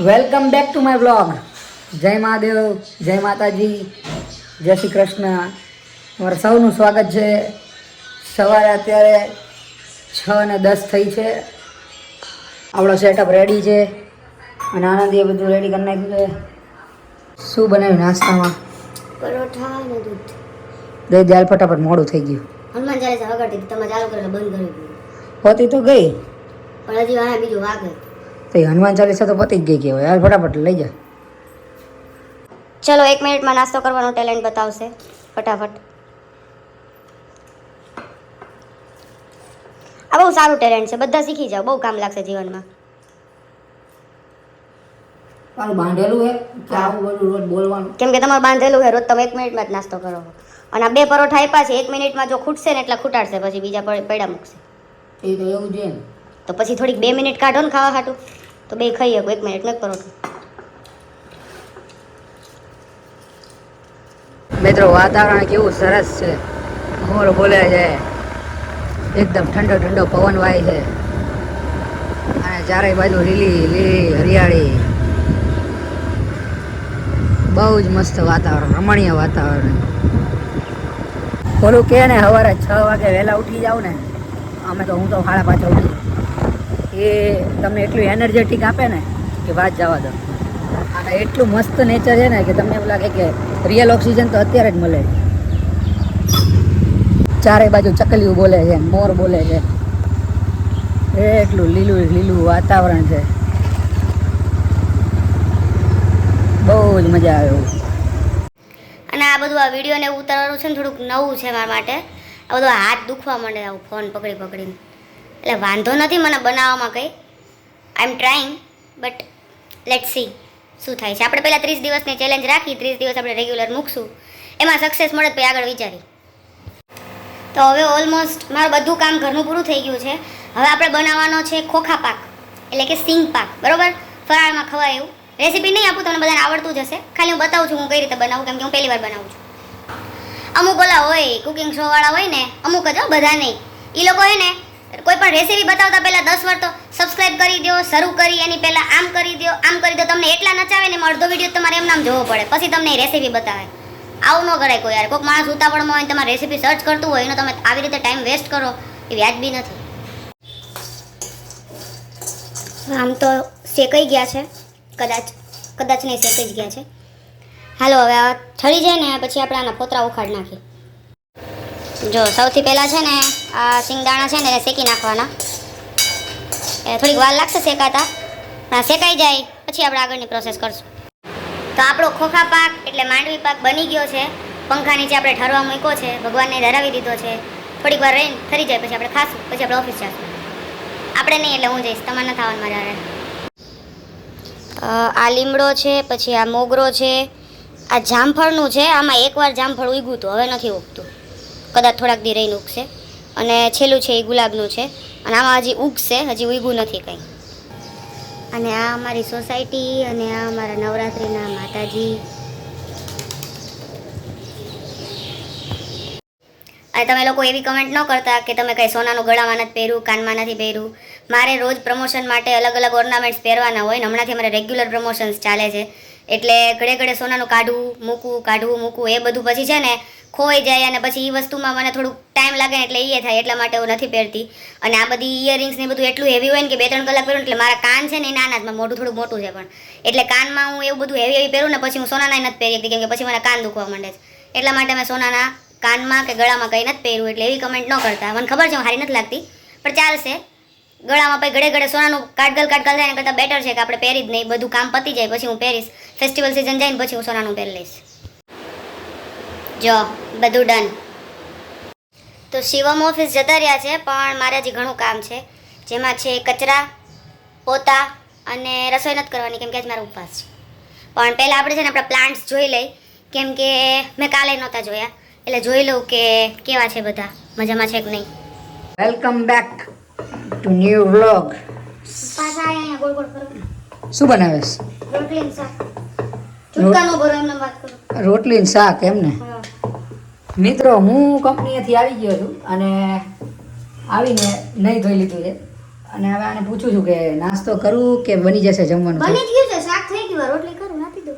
Welcome back to my blog જય મહાદેવ જય માતાજી જય શ્રી કૃષ્ણ. તમારું સૌનું સ્વાગત છે. સવારે અત્યારે છ ને દસ થઈ છે. આપણો સેટઅપ રેડી છે. અને આનંદીએ બધું રેડી કરી નાખ્યું છે. શું બનાવ્યું નાસ્તામાં? પરોઠા અને દૂધ. દઈ દાલ ફટાફટ મોડું થઈ ગયું. હનુમાન હતી તમે ચાલુ કરે બંધ કરી દીધું. પતી તો ગઈ. પણ હજી વાંહે બીજું વાગે. તો એ હનુમાન ચાલીસા તો પતી જ ગઈ કહેવાય. હાલ ફટાફટ લઈ જા. ચલો એક મિનિટમાં નાસ્તો કરવાનો ટેલેન્ટ બતાવશે. ફટાફટ. આ બહુ સારું ટેલેન્ટ છે. બધા શીખી જાઓ. બહુ કામ લાગશે જીવનમાં. તારું બાંધેલું હે? કે આવું બધું રોજ બોલવાનું? કેમ કે તમારે બાંધેલું છે રોજ તમે એક મિનિટમાં જ નાસ્તો કરો. અને આ બે પરોઠા આપ્યા છે એક મિનિટમાં જો ખૂટશે ને એટલા ખૂટાડશે પછી બીજા પડ- પડ્યા મૂકશે. એ તો એવું છે તો પછી થોડીક બે મિનિટ કાઢો ને ખાવા હાટું. તો બે ખાઈ શકો, એક મિનિટ નથી પરોઠું. મિત્રો, વાતાવરણ કેવું સરસ છે. મોર બોલે છે. એકદમ ઠંડો ઠંડો પવન વાય છે. અને ચારે બાજુ લીલી લીલી હરિયાળી. બહુ જ મસ્ત વાતાવરણ, રમણીય વાતાવરણ. ઓલું કે ને, સવારે છ વાગે વહેલા ઉઠી જાવ ને, અમે તો હું તો સાડા પાંચ ઉઠી. એ તમને એટલું એનર્જેટિક આપે ને કે વાત જવા દો. અને એટલું મસ્ત નેચર છે ને કે તમને એવું લાગે કે રિયલ ઓક્સિજન તો અત્યારે જ મળે. ચારે બાજુ ચકલીઓ બોલે છે, મોર બોલે છે. એટલું લીલું લીલું વાતાવરણ છે. બહુ જ મજા આવે એવું. અને આ બધું આ વિડીયોને ઉતારવાનું છે ને થોડુંક નવું છે મારા માટે. આ બધું હાથ દુખવા માંડે આવું ફોન પકડી પકડીને. એટલે વાંધો નથી મને બનાવવામાં કંઈ. I am trying but let see શું થાય છે. આપણે પહેલાં ત્રીસ દિવસની ચેલેન્જ રાખી, ત્રીસ દિવસ આપણે રેગ્યુલર મૂકશું. એમાં સક્સેસ મળે પછી આગળ વિચારી તો હવે ઓલમોસ્ટ મારું બધું કામ ઘરનું પૂરું થઈ ગયું છે. હવે આપણે બનાવવાનો છે ખોખા પાક, એટલે કે સિંગ પાક, બરોબર? ફરાળમાં ખવાય એવું. રેસીપી નહીં આપું, તમને બધાને આવડતું જ હશે. ખાલી હું બતાવું છું હું કઈ રીતે બનાવું, કેમ કે હું પહેલી વાર બનાવું છું. અમુક ઓલા હોય કુકિંગ શોવાળા હોય ને, અમુક જ બધા નહીં એ લોકો હોય ને કોઈ પણ રેસીપી બતાવતા પહેલાં દસ વાર તો સબસ્ક્રાઇબ કરી દો શરૂ કરી એની પહેલાં આમ કરી દો આમ કરી દો તમને એટલા નચાવે ને અડધો વીડિયો તમારે એમ નામ જોવો પડે. પછી તમને એ રેસીપી બતાવે. આવું ન કરાય કોઈ યાર. કોઈક માણસ ઉતાવળમાં હોય તમારે રેસીપી સર્ચ કરતું હોય, એનો તમે આવી રીતે ટાઈમ વેસ્ટ કરો એ વ્યાજબી નથી. આમ તો શેકાઈ ગયા છે. કદાચ કદાચ નહીં, શેકાઈ જ ગયા છે. હાલો, હવે આ ઠરી જાય ને, પછી આપણે આના ફોતરા ઉખાડ નાખીએ. જો, સૌથી પહેલાં છે ને આ સિંગદાણા છે ને એને શેકી નાખવાના. એ થોડીક વાર લાગશે શેકાતા. પણ શેકાઈ જાય, પછી આપણે આગળની પ્રોસેસ કરશું. તો આપણો ખોખા પાક એટલે માંડવી પાક બની ગયો છે. પંખા નીચે આપણે ઠરવા મૂક્યો છે. ભગવાનને ધરાવી દીધો છે. થોડીક વાર રહીને ઠરી જાય, પછી આપણે ખાશું, પછી આપણે ઓફિસ જશું. આપણે નહીં, એટલે હું જઈશ. તમારે નથી આવવાનું આ લીમડો છે, પછી આ મોગરો છે. આ જામફળનું છે. આમાં એકવાર જામફળ ઉગ્યું હતું. હવે નથી ઉગતું. કદાચ થોડાક દી રહીને ઉગશે. અને છેલ્લું છે એ ગુલાબનું છે. અને આમાં હજી ઉગશે હજી ઉગ્યું નથી કંઈ. અને આ અમારી સોસાયટી અને આ અમારા નવરાત્રિના માતાજી. અને તમે લોકો એવી કમેન્ટ ન કરતા કે તમે કંઈ સોનાનું ગળામાં નથી પહેર્યું, કાનમાં નથી પહેર્યું. મારે રોજ પ્રમોશન માટે અલગ અલગ ઓર્નામેન્ટ્સ પહેરવાના હોય ને, હમણાંથી અમારે રેગ્યુલર પ્રમોશન્સ ચાલે છે. એટલે ઘડે ઘડે સોનાનું કાઢવું, મૂકવું કાઢવું, મૂકવું, એ બધું પછી છે ને ખોઈ જાય અને પછી એ વસ્તુમાં મને થોડુંક ટાઈમ લાગે એટલે એ થાય, એટલા માટે હું નથી પહેરતી. અને આ બધી ઇયરિંગ્સ ને બધું એટલું હેવી હોય ને કે બે ત્રણ કલાક પહેરું એટલે મારા કાન છે ને નાના મારા મોઢું થોડું મોટું છે પણ. એટલે કાનમાં હું એવું બધું હેવી હેવી પહેરું ને પછી હું સોનાના નથી પહેરી શકતી કેમ કે પછી મને કાન દુખવા માંડે છે. એટલા માટે મેં સોનાના કાનમાં કે ગળામાં કંઈ નથી પહેર્યું એટલે એવી કમેન્ટ ન કરતા. મને ખબર છે, હું સારી નથી લાગતી, પણ ચાલશે. ગળામાં પછી ઘડે ઘડે સોનાનું કાટગલ કાટગલ થાય એના કરતાં બેટર છે કે આપણે પહેરી જ નહીં, બધું કામ પતી જાય, પછી હું પહેરીશ. ફેસ્ટિવલ સિઝન જાય ને પછી હું સોનાનું પહેરી લઈશ. જો બધું ડન તો શિવમ ઓફિસ જતા રહ્યા છે પણ મારે હજી ઘણું કામ છે જેમાં છે કચરા પોતા અને રસોઈ નથી કરવાની કેમ કે આજ મારો ઉપવાસ છે. પણ પહેલાં આપણે છે ને આપણા પ્લાન્ટ્સ જોઈ લઈ કેમ કે મેં કાલે નહોતા જોયા એટલે જોઈ લઉં કે કેવા છે બધા મજામાં છે કે નહીં? Welcome back to new vlog શું બનાવે રોટલી ને શાક. એમ ને એમને વાત કરો રોટલી ને શાક એમ ને હા મિત્રો હું કંપનીએથી આવી ગયો છું અને આવીને નહીં ધોઈ લીધું છે. અને હવે આને પૂછું છું કે નાસ્તો કરું કે બની જશે જમવાનું? બની ગયું છે શાક થઈ ગયું રોટલી કરું આપી દો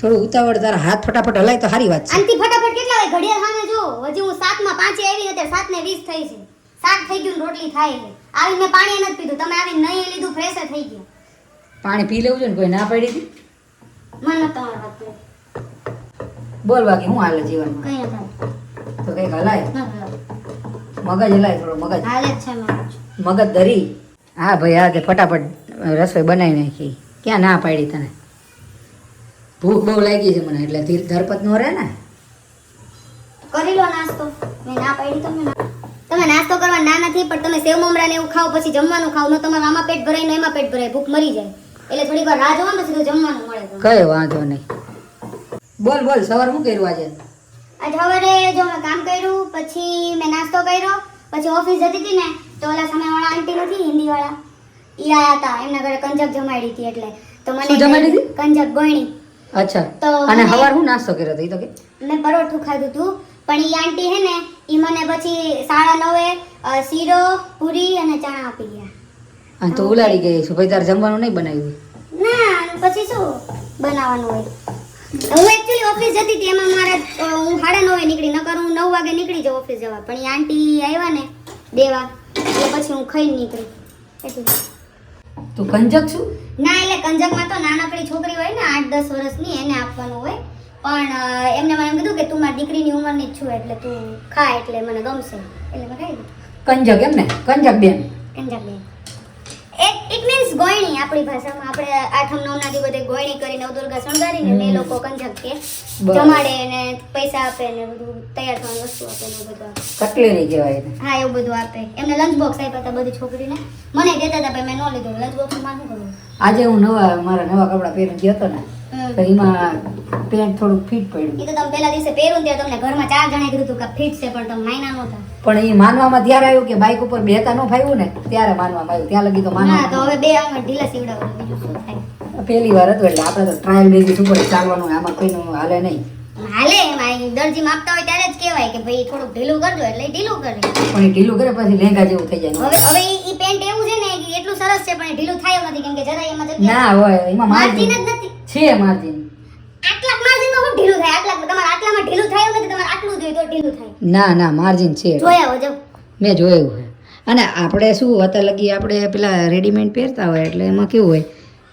થોડું ઉતાવળ તારા હાથ ફટાફટ હલાય તો સારી વાત છે. આનથી ફટાફટ કેટલા વાગે ઘડિયાળ સામે જો હજી હું સાતમાં પાંચે આવી હતી 7 ને 20 થઈ છે. શાક થઈ ગયું રોટલી થાય છે. આવીને મેં પાણી નથી પીધું. તમે આવીને નહીં લીધું ફ્રેશ થઈ ગયું. પાણી પી લેવું છે ને કોઈ ના પડી હતી? મને તમારી વાત. બોલ બાકી હું હાલે જીવન કંઈ નથી તો કંઈક હલાય? મગજ હલાય થોડો મગજ. હાલે છે મગજ ધરી. હા ભાઈ હા તે ફટાફટ રસોઈ બનાવી નાખી. ક્યાં ના પાડી તને? ભૂખ બહુ લાગી છે મને એટલે ધીર ધરપત નો રહે ને? કરી લો નાસ્તો. મેં ના પાડી તમે તમે નાસ્તો કરવા ના નથી પણ તમે સેવ મમરા ને એવું ખાઓ પછી જમવાનું ખાઓ. ન તમારું આમાં પેટ ભરાય ને એમાં પેટ ભરાય ભૂખ મરી જાય. એટલે થોડીક વાર રાહ જોવા ને પછી જમવાનું મળે કઈ વાંધો નહીં. બોલ બોલ સવાર શું કર્યું આજે? આજ સવારે જો મેં કામ કર્યું પછી મેં નાસ્તો કર્યો પછી ઓફિસ જતી હતી ને તો ઓલા સામેવાળા આંટી નથી હિન્દી વાળા ઈ આયા હતા એમના ઘરે કંજક જમાડી હતી એટલે. તો મને શું જમાડી હતી? કંજક ગોયણી અચ્છા. તો અને મને- હવાર હું નાસ્તો કર્યો હતો ઈ તો કે? મેં પરોઠું ખાધું હતું પણ ઈ આંટી હે ને ઈ મને પછી સાડા નવે અ, શીરો પૂરી અને ચણા આપી ગયા. અને તો ઉલાડી ગઈ છું ભાઈ તારે જમવાનું નહીં બનાવ્યું? ના પછી શું? બનાવવાનું હોય. હું એકચ્યુઅલી ઓફિસ જતી હતી એમાં મારે હું સાડા નવે નીકળી નકર હું નવ વાગે નીકળી જાઉં ઓફિસ જવા. પણ એ આંટી આવ્યા ને દેવા એટલે પછી હું ખાઈને નીકળી. એટલે. તું કંજક છું? ના એટલે કંજકમાં તો નાનકડી છોકરી હોય ને આઠ દસ વર્ષની એને આપવાનું હોય. પણ એમને મને એમ કીધું કે તું મારી દીકરીની ઉંમરની જ છું એટલે તું ખા એટલે મને ગમશે. એટલે મેં ખાઈ કંજક એમ ને? કંજક બેન? કંજક બેન. ઇટ મીન્સ ગોયણી આપણી ભાષામાં. આપણે આઠમ નવના દી બધે ગોયણી કરીને નવદુર્ગા શણગારીને ને લોકો કંજક કે. જમાડે ને પૈસા આપે ને બધું તૈયાર થવાની વસ્તુ આપે ને બધું કટલેરી કહેવાય હા એવું બધું આપે. એમને લંચ બોક્સ આપ્યા હતા બધી છોકરીને. મને કહેતા હતા ભાઈ મેં ન લીધું. લંચ બોક્સમાં શું કરવું? આજે હું નવા મારા નવા કપડાં પહેરીને ગયો હતો ને તો એમાં પેન્ટ થોડુંક ફિટ પડ્યું. એ તો તમે પહેલા દિવસે પહેર્યું ને ત્યારે તમને ઘરમાં ચાર જણા કીધું હતું કે ફિટ છે પણ તમે માયના નહોતા. પણ એ માનવામાં ત્યારે આવ્યું કે બાઇક ઉપર બેતા ન ફાવ્યું ને ત્યારે માનવામાં આવ્યું. ત્યાં લગી તો ના તો હવે બે આંગળ ઢીલા સીવડાવું બીજું શું થાય? પહેલી વાર હતું એટલે આપણે તો ટ્રાયલ બેઝિસ ઉપર ચાલવાનું આમાં કોઈનું હાલે નહીં. હાલે દરજી માપતા હોય ત્યારે જ કહેવાય કે ભાઈ થોડુંક ઢીલું કરજો એટલે ઢીલું કરે. પણ ઢીલું કરે પછી લેંગા જેવું થઈ જાય હવે હવે ઈ- પેન્ટ એવું છે ને કે એટલું સરસ છે પણ ઢીલું થાય એવું નથી કેમ કે જરા એમાં જગ્યા ના હોય એમાં માર્જિન માર્જિન જ નથી. છે માર્જિન આટલા માર્જિનમાં હું ઢીલું થાય? આટલા તમારે આટલામાં ઢીલું થાય નથી તમારે આટલું જોઈએ તો ઢીલું થાય. ના ના માર્જિન છે. જોયા જો. મેં જોયું છે. અને આપણે શું હતા લગી આપણે પેલા રેડીમેડ પહેરતા હોય એટલે એમાં કેવું હોય?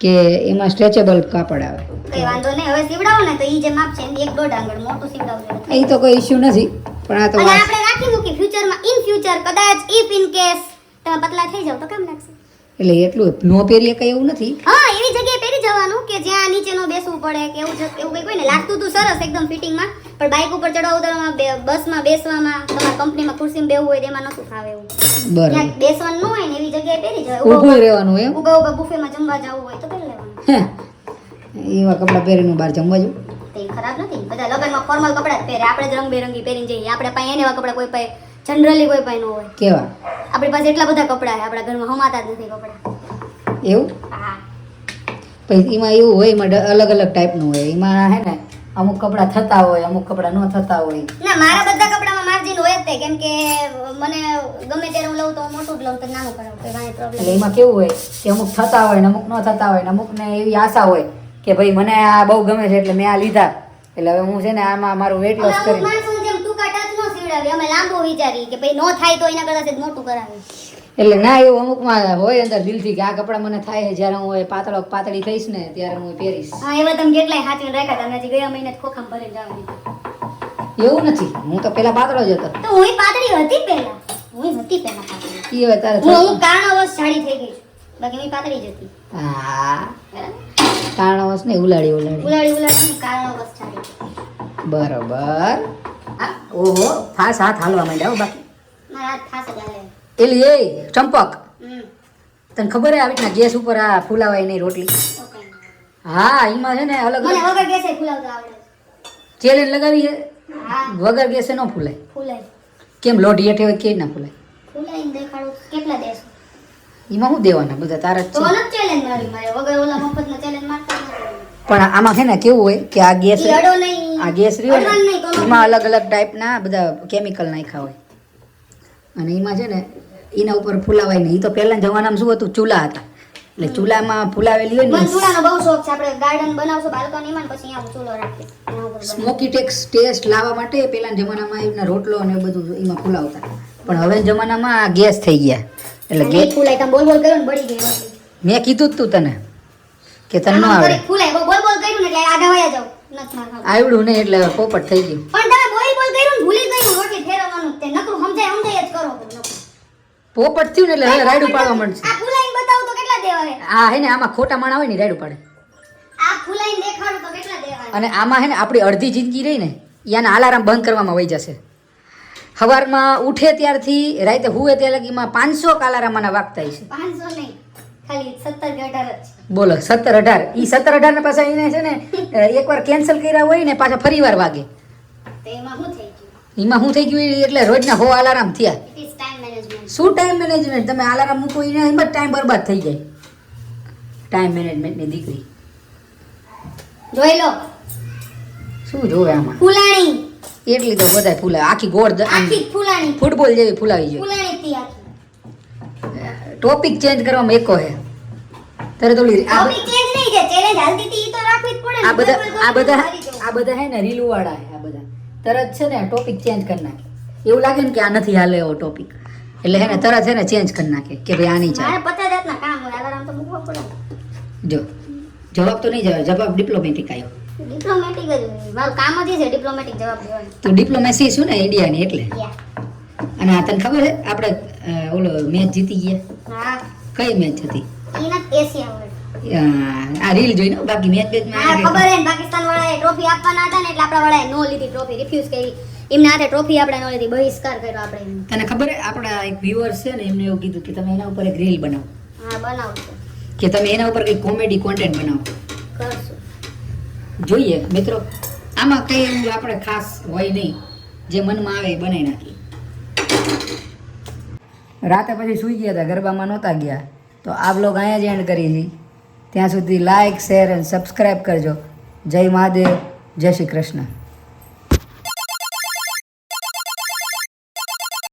કે એમાં સ્ટ્રેચેબલ કાપડ આવે. કઈ વાંધો નહીં હવે સીવડાવો ને તો ઈ જે માપ છે એક દોઢ આંગળ મોટું સીવડાવજો એ તો કોઈ ઇશ્યુ નથી પણ આ તો અને આપણે રાખી મૂકી ફ્યુચરમાં ઇન ફ્યુચર કદાચ ઇફ ઇન કેસ તમે પતલા થઈ જાવ તો કામ લાગશે એટલે એટલું નો પહેરીએ કઈ એવું નથી? હા જવાનું કે જ્યાં નીચેનો બેસવું પડે કે એવું એવું કંઈક હોય ને લાગતું તું સરસ એકદમ ફિટિંગમાં પણ બાઇક ઉપર ચડવા ઉતરવામાં બસમાં બેસવામાં તમારા કંપનીમાં ખુરશીમાં બેવું હોય તેમાં નતું ફાવે એવું. ક્યાંક બેસવાનું ન હોય ને એવી જગ્યાએ પહેરી જાય ઊભું રહેવાનું એમ? ઉગા ઉગા બુફેમાં જમવા જવું હોય તો પહેરી લેવાનું. એવા કપડાં પહેરીને બહાર જમવા જવું તે ખરાબ નથી. બધા લગનમાં ફોર્મલ કપડાં જ પહેરે. આપણે જ રંગબેરંગી પહેરીને જઈએ. આપણે પાસે એને એવા કપડાં કોઈ પાસે જનરલી કોઈ પાસે ન હોય. કેવા? આપણી પાસે એટલા બધા કપડાં છે. આપણા ઘરમાં હમાતા જ નથી કપડાં. એવું? હા. પછી એમાં એવું હોય એમાં અલગ અલગ ટાઈપનું હોય. એમાં હે ને અમુક કપડાં થતા હોય અમુક કપડાં ન થતા હોય. ના મારા બધા કપડામાં માર્જિન હોય જ કેમ કે મને ગમે ત્યારે હું લઉં તો મોટું જ લઉં તો નાનું કરાવું કે કાંઈ પ્રોબ્લેમ એટલે એમાં કેવું હોય કે અમુક થતા હોય ને અમુક ન થતા હોય ને અમુકને એવી આશા હોય કે ભાઈ મને આ બહુ ગમે છે એટલે મેં આ લીધા. એટલે હવે હું છે ને આમાં મારું વેટ લોસ કરી. અમે લાંબુ વિચારી કે ભાઈ નો થાય તો એના કરતા મોટું કરાવી. એટલે ના એવું અમુકમાં હોય અંદર દિલથી કે આ કપડાં મને થાય છે જ્યારે હું પાતળો પાતળી થઈશ ને ત્યારે હું પહેરીશ. હા એવા તમે કેટલાય હાથીને રાખ્યા હતા. હજી ગયા મહિને ખોખમ ભરી ભરીને જવાની એવું નથી. હું તો પેલા પાતળો જ હતો. તો હું પાતળી હતી પહેલા. હું હતી પેલા પાતળી. એ હવે તારે હું કારણવશ જાડી થઈ ગઈ છું. બાકી હું પાતળી જ હતી. હા? કારણવશ ને ઉલાડી ઉલાડી ઉલાડી ઉલાડી કારણવશ સાડી બરોબર. ઓહો ફાસ હાથ હાલવા માંડ્યા બાકી. મારા હાથ ફાસ જ હાલે. એલી એ ચંપક. તને ખબર હે આવી રીતના ગેસ ઉપર આ ફૂલાવાય નહીં રોટલી. હા એમાં છે ને અલગ અલગ વગર ગેસે ફૂલાવતા આવડે છે. ચેલેન્જ લગાવી છે? વગર ગેસે ન ફૂલાય. ફૂલાય. કેમ લોઢી હેઠે હોય કે ના ફૂલાય? એમાં શું દેવાના? બધા તારા જ તો છે. નથી મારી મારે વગર ઓલા મફતના ચેલેન્જ મારતા પણ આમાં છે ને કેવું હોય કે આ ગેસ આ ગેસ રહ્યો એમાં અલગ અલગ ટાઈપના બધા કેમિકલ નાખ્યા હોય. અને એમાં છે ને એના ઉપર ફૂલાવાય નહીં. તો પહેલા જમાનામાં શું હતું? ચૂલા હતા. એટલે ચૂલામાં ફુલાવેલી હોય ને ચૂલાનો બહુ શોખ છે. આપણે ગાર્ડન બનાવશું બાલ્કનીમાં પછી અહીંયા ચૂલો બનાવીશ. સ્મોકી ટેક્સ ટેસ્ટ લાવવા માટે પહેલાના જમાનામાં એના રોટલો અને બધું એમાં ફુલાવતા. પણ હવે જમાનામાં આ ગેસ થઈ ગયા. એટલે ગેસ ફૂલાય. તમે બોલ બોલ કર્યો ને બળી ગયો મેં કીધું તું તને કે તને ન આવડે. ફૂલાય. બોલ બોલ કર્યું ને એટલે આગા વયા જાવ નથી આવડું નહીં એટલે પોપટ થઈ ગયું પણ તમે બોલ બોલ કર્યું ને ભૂલી જ ગયું રોટલી ફેરવવાનું જ તે નકરું સમજાય સમજાય જ કરો નકરું. પોપટ થયું ને એટલે હવે રાયડું પાડવા માંડશે. આ ફૂલાઈને બતાવું તો કેટલા દેવા હે? આ હે ને આમાં ખોટા માણા હોય ને રાયડું પાડે આ ફૂલાઈને દેખાડું તો કેટલા દેવા અને આમાં હે ને આપણી અડધી જિંદગી રહી ને યાના આલારામ બંધ કરવામાં વહી જશે. સવારમાં ઉઠે ત્યારથી રાતે હુએ ત્યાં લગીમાં પાંચસો કાલારામાના વાગતા હશે. 500 નહીં ખાલી 17 કે 18 જ બોલો સત્તર અઢાર. ઈ સત્તર અઢાર ને પાછા એને છે ને એકવાર કેન્સલ કર્યા હોય ને પાછા ફરી વાર વાગે. એમાં શું થઈ ગયું? એમાં શું થઈ ગયું? એટલે રોજના હો આલારામ થયા ઇટ ઇઝ ટાઈમ મેનેજમેન્ટ શું ટાઈમ મેનેજમેન્ટ તમે અલાર્મ મૂકો એને એમ જ ટાઈમ બરબાદ થઈ જાય. ટાઈમ મેનેજમેન્ટની દીકરી. જોઈ લો. શું જોવે આમાં? ફૂલાણી. એટલી તો બધાય ફૂલા આખી ગોળ આખી ફૂલાણી. ફૂટબોલ જેવી ફૂલાવી જોઈએ ફૂલાણી થી આખી. ટોપિક ચેન્જ કરવામાં એકો હે. તરત ઓલી આ ટોપિક ચેન્જ નહીં છે ચેલેન્જ હાલતી હતી ઈ તો રાખવી જ પડે આ બધા આ બધા આ બધા હે ને રીલ વાળા હે આ બધા. તરત છે ને ટોપિક ચેન્જ કરી નાખે. એવું લાગે ને કે આ નથી હાલે એવો ટોપિક એટલે હે ને તરત છે ને ચેન્જ કરી નાખે કે ભાઈ આની ચાલે. મારે પચાસ જાતના કામ હોય અલાર્મ તો મૂકવો પડે. જો જવાબ તો નહીં જવાબ જવાબ ડિપ્લોમેટિક આવ્યો. ડિપ્લોમેટિક જ મારું કામ જ છે ડિપ્લોમેટિક જવાબ દેવાનો. તો ડિપ્લોમેસી શું ને ઇન્ડિયાની એટલે? અને આ તને ખબર છે આપણે ઓલો મેચ જીતી ગયા? હા. કઈ મેચ હતી? ઈ એશિયા આ રીલ જોઈ ને બાકી મેચ બેચમાં ખબર હે પાકિસ્તાન વાળાએ ટ્રોફી આપવાના હતા ને એટલે આપણા વાળાએ નો લીધી ટ્રોફી રિફ્યુઝ કરી. એમના હાથે ટ્રોફી આપણે નો લીધી બહિષ્કાર કર્યો આપણે તને ખબર આપણા એક વ્યુઅર છે ને એમને એવું કીધું કે તમે એના ઉપર એક રીલ બનાવો. હા બનાવો કે તમે એના ઉપર કંઈક કોમેડી કોન્ટેન્ટ બનાવો. કરશું. જોઈએ મિત્રો આમાં કઈ એવું આપણે ખાસ હોય નહીં. જે મનમાં આવે એ બનાવી નાખી રાતે પછી સૂઈ ગયા હતા ગરબામાં નહોતા ગયા. તો આ બ્લોગ અહીંયા જ એન્ડ કરી હતી. ત્યાં સુધી લાઇક શેર અને સબસ્ક્રાઈબ કરજો. જય મહાદેવ જય શ્રી કૃષ્ણ.